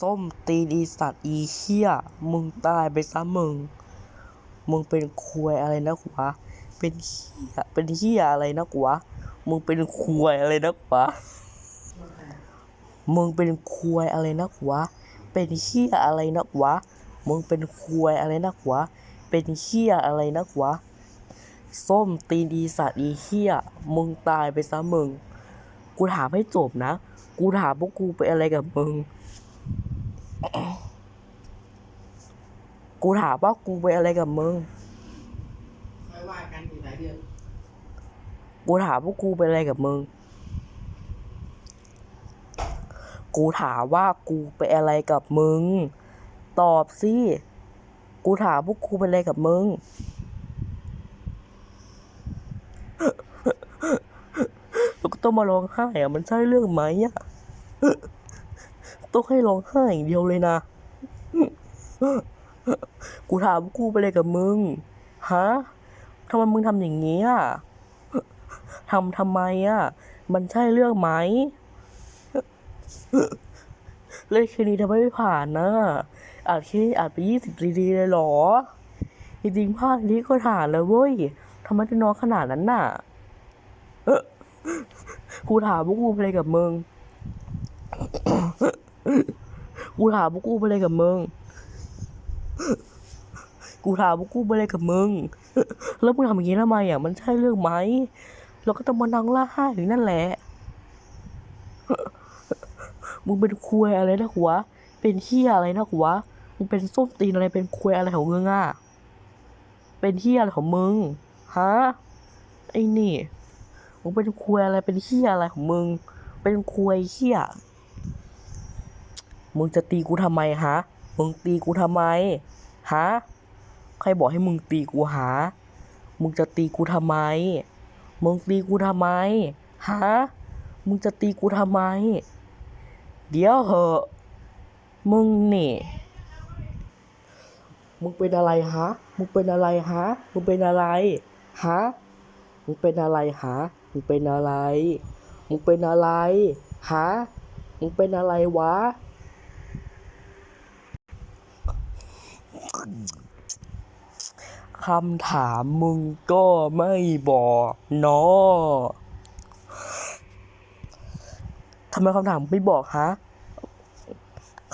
ส้มตีนอีสัตว์อีเหี้ย มึงตายไปซะมึง มึงเป็นควยอะไรนะวะเป็นเหี้ยเป็นเหี้ยอะไรนะวะมึงเป็นควยอะไรนะวะมึงเป็นควยอะไรนะวะเป็นเหี้ยอะไรนะวะมึงเป็นควยอะไรนะวะเป็นเหี้ยอะไรนะวะส้มตีนอีสัตว์อีเหี้ย มึงตายไปซะมึง กูถามให้จบนะ กูถามพวกกูไปอะไรกับมึง กูถามว่ากูไปนอะไรกับมึงค่อยว่ากันอีกหลายเดือนกูถามว่ากูเป็นอะไรกับมึง กูถามว่ากูเป็นอะไรกับมึง ตอบสิ กูถามว่ากูเป็นอะไรกับมึง แล้วก็ต้องมาร้องไห้อะมันใช่เรื่องไหมอะ ต้องให้ร้องไห้อย่างเดียวเลยนะ กูถามกูเป็นอะไรกับมึง ฮะทำไมมึงทำอย่างนี้อะทำทำไมอะ มันใช่เรื่องไหมเลขแค่นี้ทำไมไม่ผ่านนะอาจแค่นี้อาจไปยี่สิบดีๆเลยหรอ จริงๆภาคนี้ก็ผ่านแล้วเว้ยทำไมจะน้อยขนาดนั้นน่ะ เออกูถามพวกกูไปเลยกับมึง กูถามพวกกูไปเลยกับมึง กูถามพวกกูไปเลยกับมึง แล้วมึงทำอย่างนี้ทำไมอะ มันใช่เรื่องไหม เราก็ต้องมานั่งล่าห้าอยู่นั่นแหละ มึงเป็นควยอะไรนะหัว เป็นเฮียอะไรนะหัว มึงเป็นส้มตีนอะไร เป็นควยอะไรของมึงอะเป็นเฮียอะไรของมึง ฮะ ไอ้นี่ มึงเป็นควยอะไร เป็นเฮียอะไรของมึง เป็นควยเฮีย มึงจะตีกูทำไมฮะ มึงตีกูทำไม ฮะ ใครบอกให้มึงตีกูหา มึงจะตีกูทำไม มึงตีกูทำไม ฮะ มึงจะตีกูทำไม เดี๋ยวเหอะ มึงนี่ มึงเป็นอะไรฮะ มึงเป็นอะไรฮะ มึงเป็นอะไรฮะ มึงเป็นอะไรฮะ มึงเป็นอะไร มึงเป็นอะไรฮะ มึงเป็นอะไรวะ คำถามมึงก็ไม่บอกเนาะทำไมคำถามไม่บอกฮะ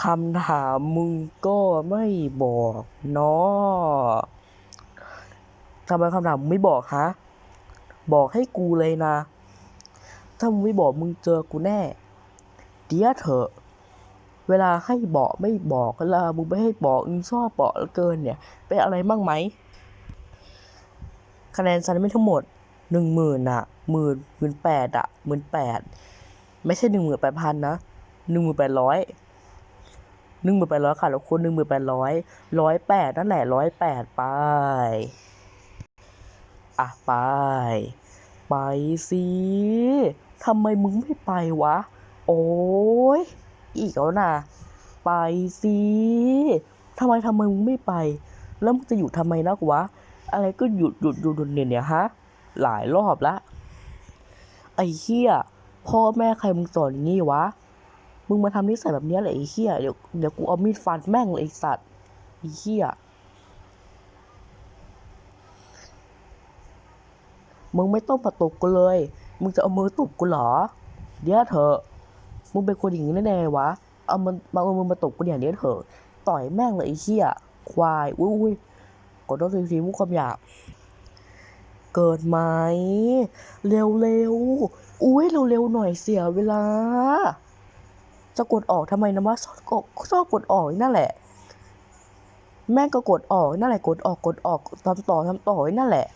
คำถามมึงก็ไม่บอกเนาะทำไมคำถามมึงไม่บอกฮะ บอกให้กูเลยนะ ถ้ามึงไม่บอกมึงเจอกูแน่ เดี๋ยวเถอะ เวลาให้บอกไม่บอกเวลามึงไม่ให้บอกมึงชอบบอกเหลือเกินเนี่ย เป็นอะไรบ้างไหมคะแนนซันไม่ทั้งหมดหนึ่งหมื่นอะหมื่นหมื่นแปดอะหมื่นแปดไม่ใช่หนึ่งหมื่นแปดพันนะหนึ่งหมื่นแปดร้อยหนึ่งหมื่นแปดร้อยค่ะแล้วคนหนึ่งหมื่นแปดร้อยร้อยแปดนั่นแหละร้อยแปดไปอะไป ไปสิทำไมมึงไม่ไปวะ โอ้ย อีกแล้วนะไปสิทำไมทำไมมึงไม่ไป แล้วมึงจะอยู่ทำไมนักวะ อะไรก็หยุดหยุดหยุดหยุดเนี่ยเนี่ยฮะ หลายรอบละไอ้เหี้ยพ่อแม่ใครมึงสอนอย่างงี้วะ มึงมาทำนิสัยแบบนี้ยเหรอไอ้เหี้ยเดี๋ยวเดี๋ยวกูเอามีดฟันแม่งเลยไอ้สัตว์ไอ้เหี้ยมึงไม่ต้องประตบกูเลย มึงจะเอามือตบกูเหรอ เดี๋ยวเถอะ มึงเป็นคนอย่างนี้แน่ๆวะ เอามันมาเอามือมาตบกูเนี่ยเดี๋ยวเถอะ ต่อยแม่งเลยไอ้เหี้ย ควาย อุ้ยอุ้ยขอโทษทีทีมุกคำหยาบ เกิดไหม เร็วเร็วๆอุ้ยเร็วเร็วๆหน่อยเสียเวลา จะกดออกทำไมนะวะชอบกดชอบกดออกนั่นแหละ แม่งก็กดออกนั่นแหละ กดออกกดออกทำต่อทำต่อนั่นแหละ